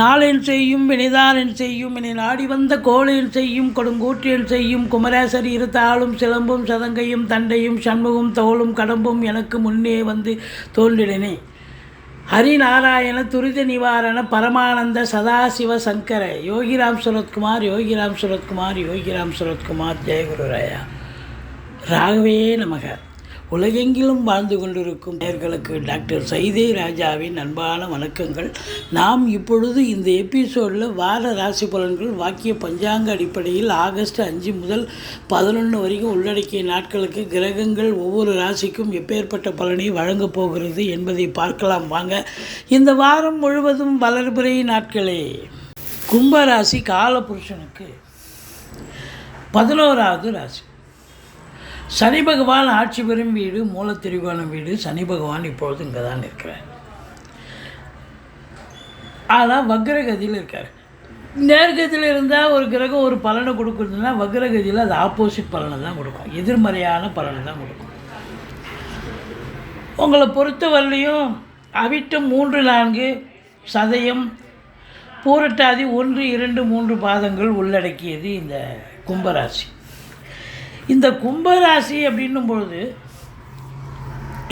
நாளின் செய்யும் வினைதானென் செய்யும் இனி நாடி வந்த கோளென் செய்யும் கொடுங்கூற்றென் செய்யும் குமரேசர் இருத்தாளும் சிலம்பும் சதங்கையும் தண்டையும் சண்முகம் தோளும் கடம்பும் எனக்கு முன்னே வந்து தோன்றினே ஹரிநாராயண துரித நிவாரண பரமானந்த சதாசிவ சங்கர. யோகிராம் சுரத்குமார் யோகிராம் சுரத்குமார் யோகிராம் சுரத்குமார் ஜெயகுருராயா. ராகவே நமக. உலகெங்கிலும் வாழ்ந்து கொண்டிருக்கும் நேர்களுக்கு டாக்டர் சைதே ராஜாவின் அன்பான வணக்கங்கள். நாம் இப்பொழுது இந்த எபிசோடில் வார ராசி பலன்கள் வாக்கிய பஞ்சாங்க அடிப்படையில் ஆகஸ்ட் அஞ்சு முதல் பதினொன்று வரைக்கும் உள்ளடக்கிய நாட்களுக்கு கிரகங்கள் ஒவ்வொரு ராசிக்கும் எப்பேற்பட்ட பலனை வழங்கப் போகிறது என்பதை பார்க்கலாம். வாங்க இந்த வாரம் முழுவதும் வளர்பிறை நாட்களே. கும்பராசி காலபுருஷனுக்கு பதினோராவது ராசி. சனி பகவான் ஆட்சி பெறும் வீடு மூலத்திரிகோணம் வீடு சனி பகவான் இப்பொழுது இங்கே தான் இருக்கிறார். ஆனால் வக்ரகதியில் இருக்கார். நேர்கதியில் இருந்தால் ஒரு கிரகம் ஒரு பலனை கொடுக்குறதுன்னா வக்ரகதியில் அது ஆப்போசிட் பலனை தான் கொடுக்கும். எதிர்மறையான பலனை தான் கொடுக்கும். உங்களை பொறுத்தவரையிலையும் அவிட்டம் மூன்று நான்கு சதயம் பூரட்டாதி ஒன்று இரண்டு மூன்று பாதங்கள் உள்ளடக்கியது இந்த கும்பராசி. இந்த கும்பராசி அப்படின்னும் பொழுது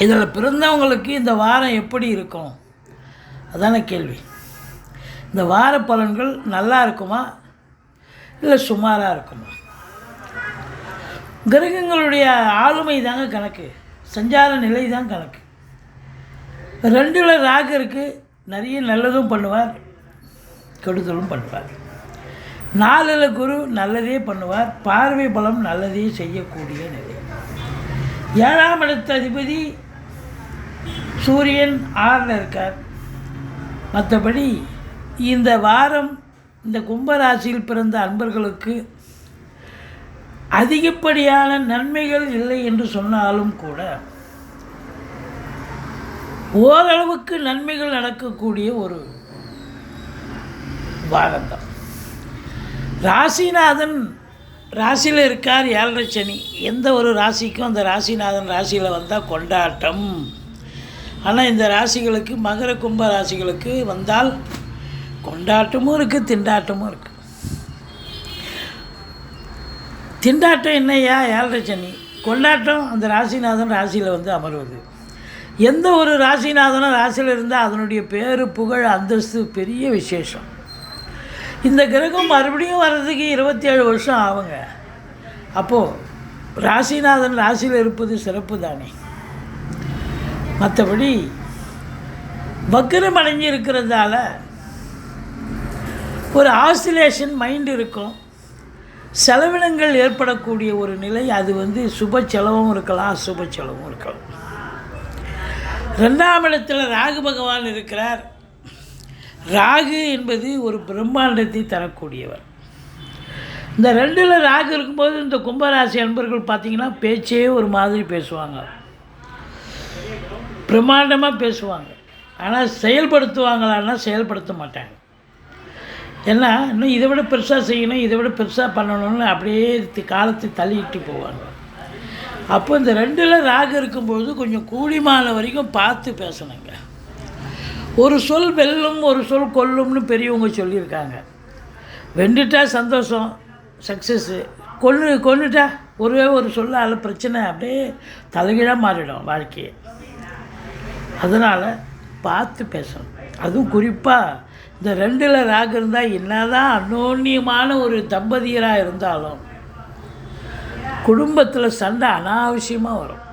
இதில் பிறந்தவங்களுக்கு இந்த வாரம் எப்படி இருக்கும்? அதான கேள்வி. இந்த வார பலன்கள் நல்லா இருக்குமா? இல்லை சுமாராக இருக்குமா? கிரகங்களுடைய ஆளுமை தாங்க கணக்கு. சஞ்சார நிலை தான் கணக்கு. ரெண்டில் ராகு இருக்குது நிறைய நல்லதும் பண்ணுவார் கெடுதலும் பண்ணுவார். நாலில் குரு நல்லதே பண்ணுவார் பார்வை பலம் நல்லதே செய்யக்கூடிய நிலை. ஏழாம் இடத்த அதிபதி சூரியன் ஆறில் இருக்கார். மற்றபடி இந்த வாரம் இந்த கும்பராசியில் பிறந்த அன்பர்களுக்கு அதிகப்படியான நன்மைகள் இல்லை என்று சொன்னாலும் கூட ஓரளவுக்கு நன்மைகள் நடக்கக்கூடிய ஒரு வாரம்தான். ராசிநாதன் ராசியில் இருக்கார் ஏழரை சனி. எந்த ஒரு ராசிக்கும் அந்த ராசிநாதன் ராசியில் வந்தால் கொண்டாட்டம். ஆனால் இந்த ராசிகளுக்கு மகர கும்ப ராசிகளுக்கு வந்தால் கொண்டாட்டமும் இருக்குது திண்டாட்டமும் இருக்குது திண்டாட்டம் என்னையா ஏழரை சனி. கொண்டாட்டம் அந்த ராசிநாதன் ராசியில் வந்து அமர்வது. எந்த ஒரு ராசிநாதனும் ராசியில் இருந்தால் அதனுடைய பேரு புகழ் அந்தஸ்து பெரிய விசேஷம். இந்த கிரகம் மறுபடியும் வர்றதுக்கு இருபத்தி ஏழு வருஷம் ஆகுங்க. அப்போது ராசிநாதன் ராசியில் இருப்பது சிறப்பு தானே மற்றபடி வக்கரம் அடைஞ்சு இருக்கிறதால ஒரு ஆசிலேஷன் மைண்ட் இருக்கும். செலவினங்கள் ஏற்படக்கூடிய ஒரு நிலை அது வந்து சுப செலவும் இருக்கலாம் அசுப செலவும் இருக்கலாம். ரெண்டாம் இடத்தில் ராகு பகவான் இருக்கிறார். ராகு என்பது ஒரு பிரம்மாண்டத்தை தரக்கூடியவர். இந்த ரெண்டில் ராகு இருக்கும்போது இந்த கும்பராசி அன்பர்கள் பார்த்திங்கன்னா பேச்சே ஒரு மாதிரி பேசுவாங்க. பிரம்மாண்டமாக பேசுவாங்க. ஆனால் செயல்படுத்துவாங்களான்னா செயல்படுத்த மாட்டாங்க. ஏன்னா இன்னும் இதை விட பெருசாக செய்யணும் இதை விட பெருசாக பண்ணணும்னு அப்படியே காலத்தை தள்ளிட்டு போவாங்க. அப்போ இந்த ரெண்டில் ராகு இருக்கும்பொழுது கொஞ்சம் கூடிமான வரைக்கும் பார்த்து பேசணுங்க. ஒரு சொல் வெல்லும் ஒரு சொல் கொல்லும்னு பெரியவங்க சொல்லியிருக்காங்க. வெண்டுட்டா சந்தோஷம் சக்ஸஸ்ஸு கொன்று கொண்டுட்டா ஒரே ஒரு சொல்லால் பிரச்சனை அப்படியே தலைகீழாக மாறிடும் வாழ்க்கையை. அதனால் பார்த்து பேசணும். அதுவும் குறிப்பாக இந்த ரெண்டில் ராகு இருந்தால் என்ன தான் அன்னோன்யமான ஒரு தம்பதியராக இருந்தாலும் குடும்பத்தில் சண்டை அனாவசியமாக வரும்.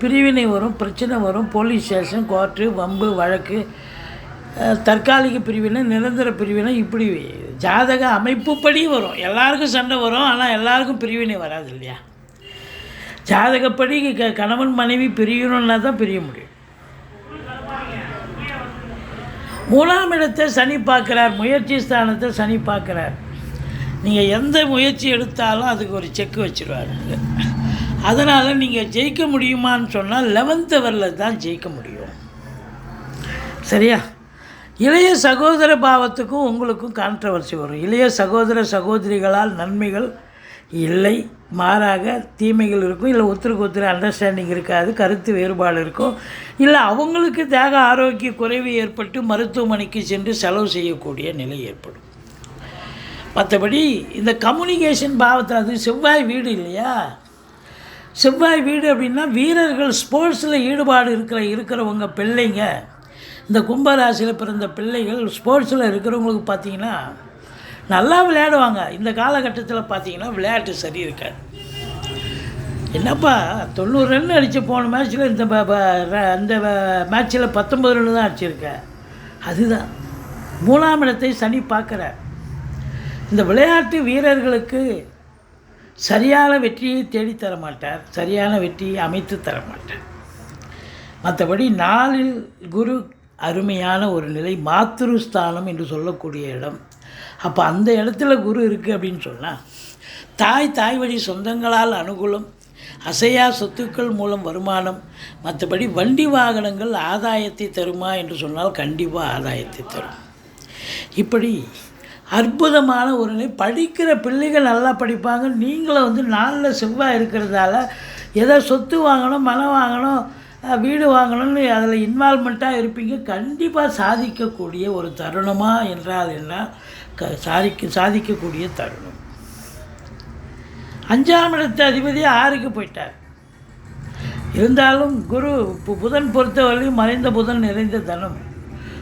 பிரிவினை வரும் பிரச்சனை வரும் போலீஸ் ஸ்டேஷன் கோர்ட்டு வம்பு வழக்கு தற்காலிக பிரிவினை நிரந்தர பிரிவினை இப்படி ஜாதக அமைப்புப்படி வரும். எல்லாருக்கும் சண்டை வரும் ஆனால் எல்லாருக்கும் பிரிவினை வராது இல்லையா? ஜாதகப்படி க கணவன் மனைவி பிரியணுன்னா தான் பிரிய முடியும். மூணாம் இடத்தை சனி பார்க்குறார் முயற்சி ஸ்தானத்தை சனி பார்க்குறார். நீங்கள் எந்த முயற்சி எடுத்தாலும் அதுக்கு ஒரு செக் வச்சுருவாரு. அதனால் நீங்கள் ஜெயிக்க முடியுமான்னு சொன்னால் லெவன்த் அவரில் தான் ஜெயிக்க முடியும். சரியா? இளைய சகோதர பாவத்துக்கும் உங்களுக்கும் கான்ட்ரவர்சி வரும். இளைய சகோதர சகோதரிகளால் நன்மைகள் இல்லை மாறாக தீமைகள் இருக்கும். இல்லை ஒருத்தருக்கு ஒருத்தர் அண்டர்ஸ்டாண்டிங் இருக்காது கருத்து வேறுபாடு இருக்கும். இல்லை அவங்களுக்கு தேக ஆரோக்கிய குறைவு ஏற்பட்டு மருத்துவமனைக்கு சென்று செலவு செய்யக்கூடிய நிலை ஏற்படும். மற்றபடி இந்த கம்யூனிகேஷன் பாவத்தில் அது செவ்வாய் வீடு இல்லையா? செவ்வாய் வீடு அப்படின்னா வீரர்கள் ஸ்போர்ட்ஸில் ஈடுபாடு இருக்கிற இருக்கிறவங்க பிள்ளைங்க இந்த கும்பராசியில் பிறந்த பிள்ளைகள் ஸ்போர்ட்ஸில் இருக்கிறவங்களுக்கு பார்த்தீங்கன்னா நல்லா விளையாடுவாங்க. இந்த காலகட்டத்தில் பார்த்தீங்கன்னா விளையாட்டு சரி இருக்காது. என்னப்பா தொண்ணூறு ரன் அடித்து போன மேட்ச்சில் இந்த ர- அந்த மேட்ச்சில் பத்தொம்பது ரன் தான் அடிச்சிருக்க. அதுதான். மூணாம் இடத்தை சனி பார்க்குற. இந்த விளையாட்டு வீரர்களுக்கு சரியான வெற்றியை தேடித் தர மாட்டார். சரியான வெற்றியை அமைத்து தர மாட்டார். மற்றபடி நாளில் குரு அருமையான ஒரு நிலை மாத்திருஸ்தானம் என்று சொல்லக்கூடிய இடம். அப்போ அந்த இடத்துல குரு இருக்குது அப்படின்னு சொன்னால் தாய் தாய் வழி சொந்தங்களால் அனுகூலம் அசையா சொத்துக்கள் மூலம் வருமானம் மற்றபடி வண்டி வாகனங்கள் ஆதாயத்தை தருமா என்று சொன்னால் கண்டிப்பாக ஆதாயத்தை தரும். இப்படி அற்புதமான ஒரு நிலை. படிக்கிற பிள்ளைகள் நல்லா படிப்பாங்க. நீங்களும் வந்து நாளில் செவ்வாய் இருக்கிறதால ஏதோ சொத்து வாங்கணும் மனம் வாங்கணும் வீடு வாங்கணும்னு அதில் இன்வால்மெண்ட்டாக இருப்பீங்க. கண்டிப்பாக சாதிக்கக்கூடிய ஒரு தருணமா என்றால் என்ன? க சாதிக்க சாதிக்கக்கூடிய தருணம். அஞ்சாம் இடத்து அதிபதி ஆறுக்கு போயிட்டார். இருந்தாலும் குரு பு- புதன் பொறுத்தவரையும் மறைந்த புதன் நிறைந்த தனம்.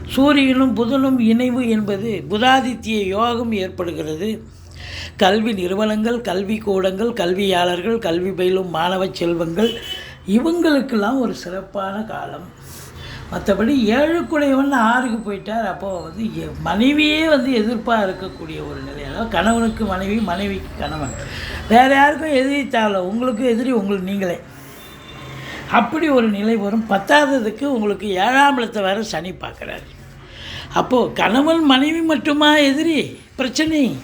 சூரியனும் புதனும் இணைவு என்பது புதாதித்ய யோகம் ஏற்படுகிறது. கல்வி நிறுவனங்கள் கல்வி கூடங்கள் கல்வியாளர்கள் கல்வி பயிலும் மாணவ செல்வங்கள் இவங்களுக்கெல்லாம் ஒரு சிறப்பான காலம். மற்றபடி ஏழுக்குடையவன் ஆறுக்கு போயிட்டார். அப்போது வந்து எ- மனைவியே வந்து எதிர்ப்பாக இருக்கக்கூடிய ஒரு நிலை. அதாவது கணவனுக்கு மனைவி மனைவிக்கு கணவன். வேறு யாருக்கும் எதிரி தேவை உங்களுக்கும் எதிரி உங்களுக்கு நீங்களே. அப்படி ஒரு நிலை வரும். பத்தாததுக்கு உங்களுக்கு ஏழாம் இடத்தை வேறு சனி பார்க்குறாரு. அப்போது கணவன் மனைவி மட்டுமா எதிரி? பிரச்சனை.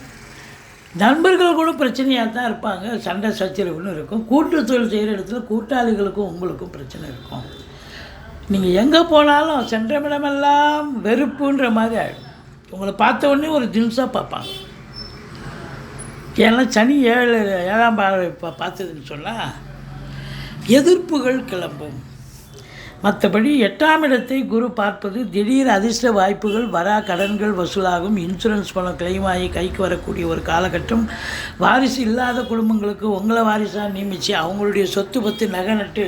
நண்பர்கள் கூட பிரச்சனையாக தான் இருப்பாங்க. சண்டை சச்சரவுன்னு இருக்கும். கூட்டு தொழில் செய்கிற இடத்துல கூட்டாளிகளுக்கும் உங்களுக்கும் பிரச்சனை இருக்கும். நீங்கள் எங்கே போனாலும் சென்ற இடமெல்லாம் வெறுப்புன்ற மாதிரி ஆகிடும் உங்களை பார்த்த உடனே ஒரு ஜிம்ஸாக பார்ப்பாங்க. ஏன்னா சனி ஏழு ஏழாம் பார்வை பா பார்த்ததுன்னு சொன்னால் எதிர்ப்புகள் கிளம்பும். மற்றபடி எட்டாம் இடத்தை குரு பார்ப்பது திடீர் அதிர்ஷ்ட வாய்ப்புகள் வரா கடன்கள் வசூலாகும். இன்சூரன்ஸ் பணம் claim ஆகி கைக்கு வரக்கூடிய ஒரு காலகட்டம். வாரிசு இல்லாத குடும்பங்களுக்கு உங்களை வாரிசாக நியமித்து அவங்களுடைய சொத்து பத்து நகை நட்டு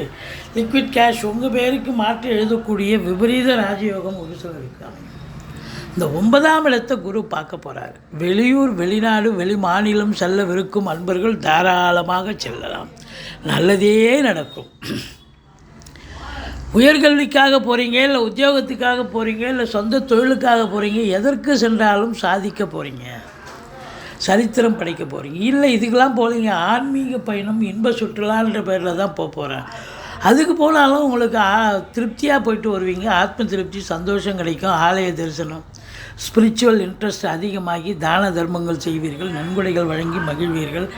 லிக்விட் கேஷ் உங்கள் பேருக்கு மாற்றி எழுதக்கூடிய விபரீத ராஜயோகம் ஒரு சிலருக்கு அமையும். இந்த ஒன்பதாம் இடத்தை குரு பார்க்க போகிறார் வெளியூர் வெளிநாடு வெளி மாநிலம் செல்லவிருக்கும் அன்பர்கள் தாராளமாக செல்லலாம். நல்லதே நடக்கும். உயர்கல்விக்காக போகிறீங்க இல்லை உத்தியோகத்துக்காக போகிறீங்க இல்லை சொந்த தொழிலுக்காக போகிறீங்க எதற்கு சென்றாலும் சாதிக்க போகிறீங்க சரித்திரம் படைக்க போகிறீங்க இல்லை இதுக்கெல்லாம் போகிறீங்க ஆன்மீக பயணம் இன்ப சுற்றுலான்ற பேரில் தான் போக போகிறேன் அதுக்கு போனாலும் உங்களுக்கு ஆ- திருப்தியாக போயிட்டு வருவீங்க. ஆத்ம திருப்தி சந்தோஷம் கிடைக்கும். ஆலய தரிசனம் ஸ்பிரிச்சுவல் இன்ட்ரெஸ்ட் அதிகமாகி தான தர்மங்கள் செய்வீர்கள். நன்கொடைகள் வழங்கி மகிழ்வீர்கள்.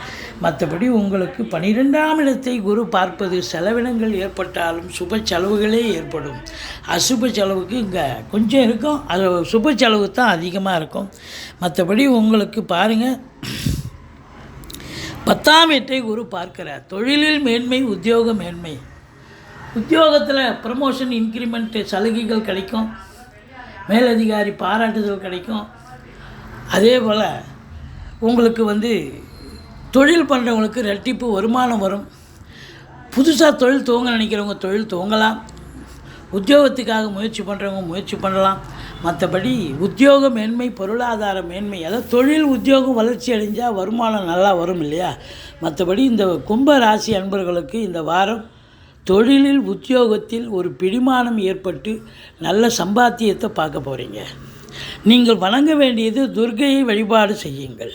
மற்றபடி உங்களுக்கு பனிரெண்டாம் இடத்தை குரு பார்ப்பது செலவினங்கள் ஏற்பட்டாலும் சுப செலவுகளே ஏற்படும். அசுப செலவுக்கு இங்கே கொஞ்சம் இருக்கும். அது சுப செலவு தான் அதிகமாக இருக்கும். மற்றபடி உங்களுக்கு பாருங்கள் பத்தாம் எட்டை குரு பார்க்கிறார். தொழிலில் மேன்மை உத்தியோக மேன்மை. உத்தியோகத்தில் ப்ரமோஷன் இன்க்ரிமெண்ட் சலுகைகள் கிடைக்கும். மேலதிகாரி பாராட்டுதல் கிடைக்கும். அதே போல் உங்களுக்கு வந்து தொழில் பண்ணுறவங்களுக்கு ரெட்டிப்பு வருமானம் வரும். புதுசாக தொழில் துவங்க நினைக்கிறவங்க தொழில் துவங்கலாம். உத்தியோகத்துக்காக முயற்சி பண்ணுறவங்க முயற்சி பண்ணலாம். மற்றபடி உத்தியோக மேன்மை பொருளாதார மேன்மை அதாவது தொழில் உத்தியோகம் வளர்ச்சி அடைஞ்சால் வருமானம் நல்லா வரும் இல்லையா? மற்றபடி இந்த கும்ப ராசி அன்பர்களுக்கு இந்த வாரம் தொழிலில் உத்தியோகத்தில் ஒரு பிடிமானம் ஏற்பட்டு நல்ல சம்பாத்தியத்தை பார்க்க போகிறீங்க நீங்கள் வணங்க வேண்டியது துர்கையை வழிபாடு செய்யுங்கள்.